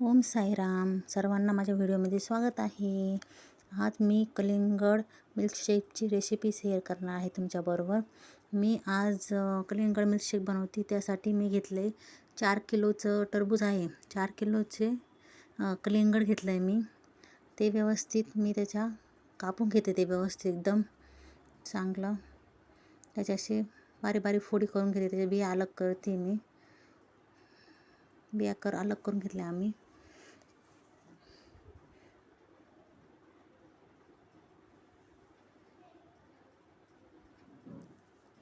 ओम साईराम. सर्वांना माझ्या व्हिडिओमध्ये स्वागत आहे. आज मी कलिंगड मिल्कशेकची रेसिपी शेअर करणार आहे तुमच्याबरोबर. मी आज कलिंगड मिल्कशेक बनवते. त्यासाठी मी घेतले चार किलोचं टरबूज आहे. चार किलोचे कलिंगड घेतलं आहे मी. ते व्यवस्थित मी त्याच्या कापून घेते ते व्यवस्थित एकदम चांगलं. त्याच्याशी बारीक बारीक फोडी करून घेते. त्याच्या बिया अलग करते मी. बिया कर अलग करून घेतल्या आम्ही.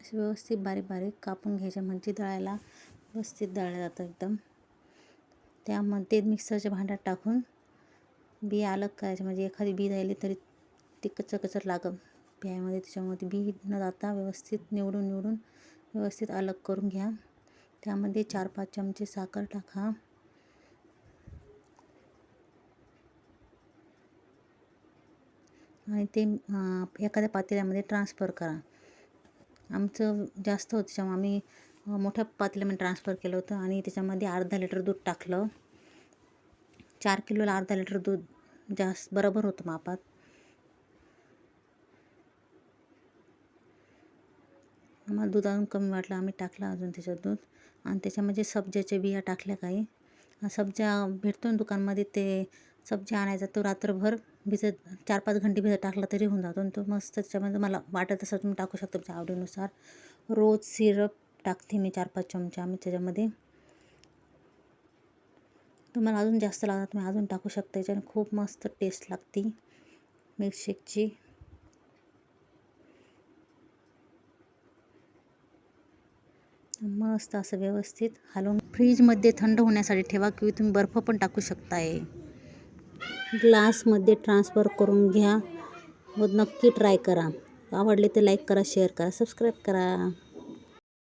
असे व्यवस्थित बारीक बारीक कापून घ्यायचे म्हणजे दळायला व्यवस्थित दळलं जातं एकदम. त्यामध्ये मिक्सरच्या भांड्यात टाकून बिया अलग करायचे म्हणजे एखादी बी राहिली तरी ती कचर कचर लागत बियामध्ये त्याच्यामध्ये बी न जाता व्यवस्थित निवडून निवडून व्यवस्थित अलग करून घ्या. त्यामध्ये चार पाच चमचे साखर टाका. आणि ते एखाद्या पातेल्यामध्ये ट्रान्सफर करा. आमचं जास्त होतं त्याच्यामुळे आम्ही मोठ्या पातेल्यामध्ये ट्रान्सफर केलं होतं आणि त्याच्यामध्ये अर्धा लिटर दूध टाकलं. चार किलोला अर्धा लिटर दूध जास्त बरोबर होतं मापात. आम्हाला दूध अजून कमी वाटलं आम्ही टाकलं अजून त्याच्यात दूध. आणि त्याच्यामध्ये सब्जाच्या बिया टाकल्या काही सब्जा भेटतो ना दुकानमध्ये ते सब्जा आणायचा तो रात्रभर भिजत चार पाच घंटे भिजत टाकला तरी होऊन जातो. आणि तो मस्त त्याच्यामध्ये मला वाटत असं तुम्ही टाकू शकता तुमच्या आवडीनुसार. रोज सिरप टाकते मी चार पाच चमचा मी त्याच्यामध्ये. तुम्हाला अजून जास्त लागतात तुम्ही अजून टाकू शकता याच्याने खूप मस्त टेस्ट लागते. मिल्कशेकची मस्त असं व्यवस्थित हलवून फ्रीजमध्ये थंड होण्यासाठी ठेवा किंवा तुम्ही बर्फ पण टाकू शकताय. ग्लासमध्ये ट्रान्सफर करून घ्या. व नक्की ट्राय करा. आवडले तर लाईक करा शेअर करा सबस्क्राईब करा.